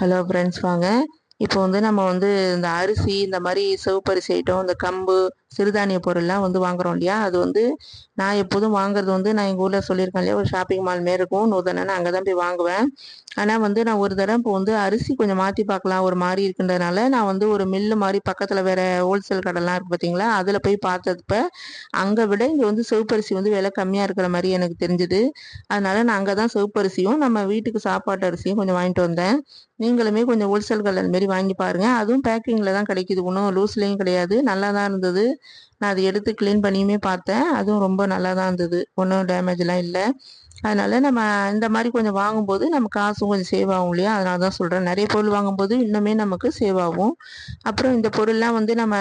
Hello friends வாங்க. இப்போ வந்து நம்ம வந்து இந்த அரிசி இந்த மாதிரி சிவப்பரிசி ஐட்டம் இந்த கம்பு சிறுதானிய பொருள்லாம் வந்து வாங்குறோம் இல்லையா? அது வந்து நான் எப்போதும் வாங்குறது வந்து நான் எங்கள் ஊரில் சொல்லியிருக்கேன் இல்லையா? ஒரு ஷாப்பிங் மால் மாரி இருக்கும். நூதனன்னு அங்கே தான் போய் வாங்குவேன். ஆனால் வந்து நான் ஒரு தடவை இப்போ வந்து அரிசி கொஞ்சம் மாற்றி பார்க்கலாம். ஒரு மாதிரி இருக்குன்றதுனால நான் வந்து ஒரு மில்லு மாதிரி பக்கத்தில் வேறு ஹோல்சேல் கடைலாம் இருக்குது பார்த்தீங்களா அதில் போய் பார்த்தப்ப அங்கே விட இங்கே வந்து சிவப்பரிசி வந்து விலை கம்மியாக இருக்கிற மாதிரி எனக்கு தெரிஞ்சுது. அதனால நான் அங்கே தான் சிவப்பரிசியும் நம்ம வீட்டுக்கு சாப்பாட்டு அரிசியும் கொஞ்சம் வாங்கிட்டு வந்தேன். நீங்களுமே கொஞ்சம் ஹோல்சேல் கடையில் மாரி வாங்கி பாருங்கள் அதுவும் பேக்கிங்கில் தான் கிடைக்கிது. ஒன்றும் லூஸ்லேயும் கிடையாது. நல்லா தான் இருந்தது. நான் அதை எடுத்து க்ளீன் பண்ணியுமே பார்த்தேன். அதுவும் ரொம்ப நல்லா தான் இருந்தது ஒன்றும் டேமேஜ்லாம் இல்லை. அதனால் நம்ம இந்த மாதிரி கொஞ்சம் வாங்கும்போது நம்ம காசும் கொஞ்சம் சேவ் ஆகும் இல்லையா? அதனால தான் சொல்கிறேன் நிறைய பொருள் வாங்கும்போது இன்னுமே நமக்கு சேவ் ஆகும். அப்புறம் இந்த பொருள்லாம் வந்து நம்ம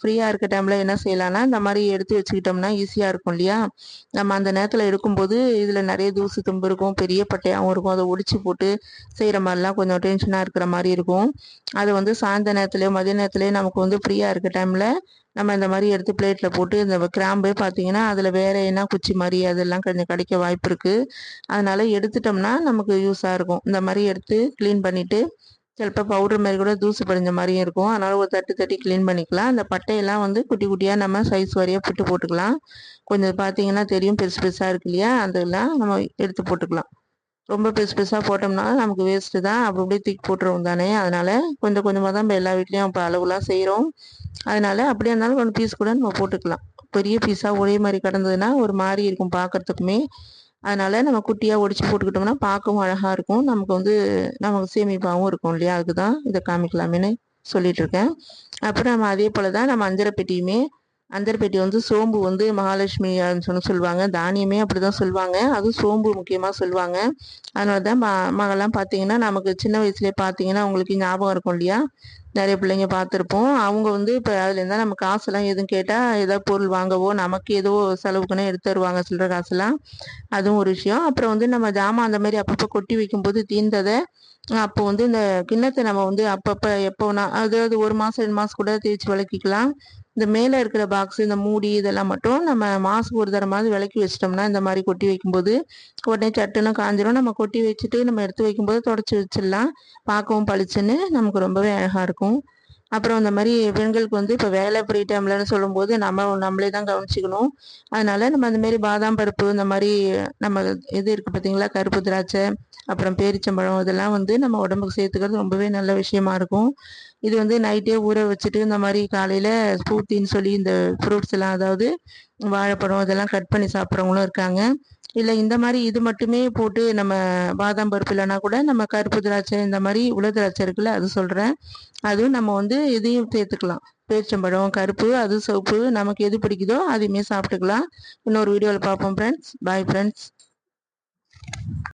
ஃப்ரீயாக இருக்க டைமில் என்ன செய்யலாம்னா இந்த மாதிரி எடுத்து வச்சுக்கிட்டோம்னா ஈஸியாக இருக்கும் இல்லையா? நம்ம அந்த நேரத்தில் எடுக்கும்போது இதில் நிறைய தூசு தும்பு இருக்கும் பெரிய பட்டையாகவும் இருக்கும். அதை ஒடிச்சு போட்டு செய்கிற மாதிரிலாம் கொஞ்சம் டென்ஷனாக இருக்கிற மாதிரி இருக்கும். அது வந்து சாயந்த நேரத்துலேயோ மதிய நேரத்துலேயோ நமக்கு வந்து ஃப்ரீயாக இருக்க டைமில் நம்ம இந்த மாதிரி எடுத்து பிளேட்டில் போட்டு இந்த கிராம்பே பார்த்தீங்கன்னா அதில் வேறு என்ன குச்சி மாதிரி அதெல்லாம் கொஞ்சம் கிடைக்க வாய்ப்பு இருக்குது அதனால் எடுத்துட்டோம்னா நமக்கு யூஸாக இருக்கும். இந்த மாதிரி எடுத்து க்ளீன் பண்ணிவிட்டு சிலப்போ பவுடர் மாதிரி கூட தூசு படிஞ்ச மாதிரியும் இருக்கும். அதனால் ஒரு தட்டு தட்டி க்ளீன் பண்ணிக்கலாம். அந்த பட்டையெல்லாம் வந்து குட்டி குட்டியாக நம்ம சைஸ் வரையாக புட்டு போட்டுக்கலாம். கொஞ்சம் பார்த்தீங்கன்னா தெரியும் பெருசு பெருசாக இருக்கு இல்லையா? அதெல்லாம் நம்ம எடுத்து போட்டுக்கலாம். ரொம்ப பெருசு பெருசாக போட்டோம்னா நமக்கு வேஸ்ட்டு தான். அப்படி அப்படியே தூக்கி போட்டுருவோம் தானே. அதனால் கொஞ்சம் கொஞ்சமாக தான் இப்போ எல்லா வீட்லேயும் இப்போ அளவுலாம் செய்கிறோம் அதனால் அப்படியே இருந்தாலும் கொஞ்சம் பீஸ் கூட நம்ம போட்டுக்கலாம். பெரிய பீஸாக ஒரே மாதிரி கிடந்ததுன்னா ஒரு மாதிரி இருக்கும் பார்க்குறதுக்குமே அதனால் நம்ம குட்டியாக ஒடிச்சு போட்டுக்கிட்டோம்னா பார்க்கவும் அழகாக இருக்கும். நமக்கு வந்து நமக்கு சேமிப்பாகவும் இருக்கும் இல்லையா? அதுக்கு தான் இதை காமிக்கலாமேன்னு சொல்லிட்டு இருக்கேன். அப்புறம் நம்ம அதே போல் தான் நம்ம அஞ்சரை பெட்டியுமே அந்தர்பேட்டி வந்து சோம்பு வந்து மகாலட்சுமி சொன்ன சொல்லுவாங்க. தானியமே அப்படி தான் சொல்லுவாங்க. அதுவும் சோம்பு முக்கியமாக சொல்லுவாங்க. அதனால தான் ம மகள்லாம் பார்த்தீங்கன்னா நமக்கு சின்ன வயசுலேயே பார்த்தீங்கன்னா அவங்களுக்கு ஞாபகம் இருக்கும் இல்லையா? நிறைய பிள்ளைங்க பார்த்துருப்போம் அவங்க வந்து இப்போ அதுலேருந்தா நம்ம காசெல்லாம் எதுவும் கேட்டால் ஏதாவது பொருள் வாங்கவோ நமக்கு ஏதோ செலவுக்குன்னு எடுத்து தருவாங்க சில்லற காசுலாம் அதுவும் ஒரு விஷயம். அப்புறம் வந்து நம்ம ஜாமான் அந்த மாதிரி அப்பப்போ கொட்டி வைக்கும்போது தீர்ந்ததை அப்போ வந்து இந்த கிண்ணத்தை நம்ம வந்து அப்பப்போ எப்போனா அதாவது ஒரு மாதம் ரெண்டு மாதம் கூட தேய்ச்சி விளக்கிக்கலாம் இந்த மேலே இருக்கிற பாக்ஸ் இந்த மூடி இதெல்லாம் மட்டும் நம்ம மாதம் ஒரு தரமாவது விளக்கி வச்சிட்டோம்னா இந்த மாதிரி கொட்டி வைக்கும்போது உடனே சட்டுன்னு காஞ்சிரும். நம்ம கொட்டி வச்சுட்டு நம்ம எடுத்து வைக்கும்போது தொடச்சி வச்சிடலாம். பார்க்கவும் பளிச்சுன்னு நமக்கு ரொம்பவே அழகாக இருக்கும். அப்புறம் இந்த மாதிரி பெண்களுக்கு வந்து இப்போ வேலை ஃப்ரீ டைம்லன்னு சொல்லும்போது நம்ம நம்மளே தான் கவனிச்சிக்கணும். அதனால நம்ம இந்த மாதிரி பாதாம் பருப்பு இந்த மாதிரி நம்ம இது இருக்குது பார்த்தீங்களா கருப்பு திராட்சை அப்புறம் பேரிச்சம்பழம் இதெல்லாம் வந்து நம்ம உடம்புக்கு சேர்த்துக்கிறது ரொம்பவே நல்ல விஷயமா இருக்கும். இது வந்து நைட்டே ஊற வச்சுட்டு இந்த மாதிரி காலையில் ஸ்பூர்த்தின்னு சொல்லி இந்த ஃப்ரூட்ஸ் எல்லாம் அதாவது வாழைப்பழம் இதெல்லாம் கட் பண்ணி சாப்பிட்றவங்களும் இருக்காங்க. இல்லை இந்த மாதிரி இது மட்டுமே போட்டு நம்ம பாதாம் பருப்பு இல்லைனா கூட நம்ம கருப்பு திராட்சை இந்த மாதிரி உல திராட்சை இருக்குல்ல அது சொல்கிறேன் அதுவும் நம்ம வந்து இதையும் சேர்த்துக்கலாம். பேரிச்சம்பழம் கருப்பு அது சோப்பு நமக்கு எது பிடிக்குதோ அதையுமே சாப்பிட்டுக்கலாம். இன்னொரு வீடியோவில் பார்ப்போம் ஃப்ரெண்ட்ஸ் பாய் ஃப்ரெண்ட்ஸ்